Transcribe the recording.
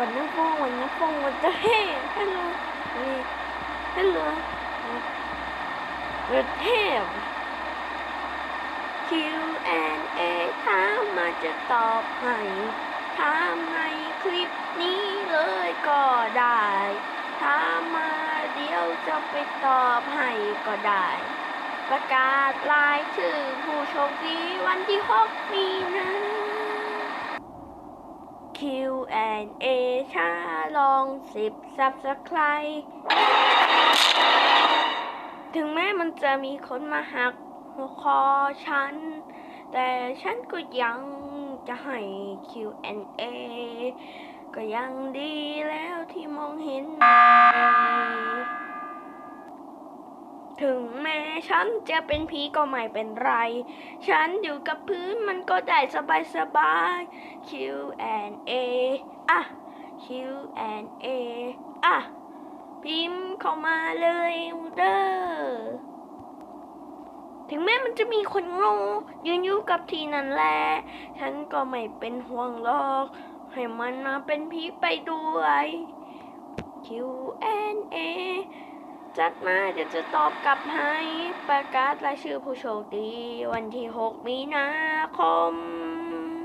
วันน้ำฟองวันน้ำฟองวันจะเฮ้ฮัลโหลนี่ฮัลโหลเวทเทพ Q&A ถามมาจะตอบให้ถามในคลิปนี้เลยก็ได้ถามมาเดี๋ยวจะไปตอบให้ก็ได้ประกาศรายชื่อผู้โชคดีวันที่ 6 มีนา Q&A ช้าลองสิบ Subscribe ถึงแม้มันจะมีคนมาหักหัวคอฉัน แต่ฉันก็ยังจะให้ Q&A ก็ยังดีแล้วที่มองเห็น ถึงแม้ ฉันจะเป็นผีก็ไม่เป็นไร ฉันอยู่กับพื้นมันก็ได้สบายสบายๆ Q&A อะ Q&A อะ พิมพ์เข้ามาเลยเด้อถึงแม้มันจะมีคนโง่ยืนอยู่กับที่นั่นแหละ ฉันก็ไม่เป็นห่วงหรอก ให้มันมาเป็นผีไปด้วย Q&A จัดมาเดี๋ยวจะตอบกลับให้ประกาศรายชื่อผู้โชคดี วันที่ 6 มีนาคม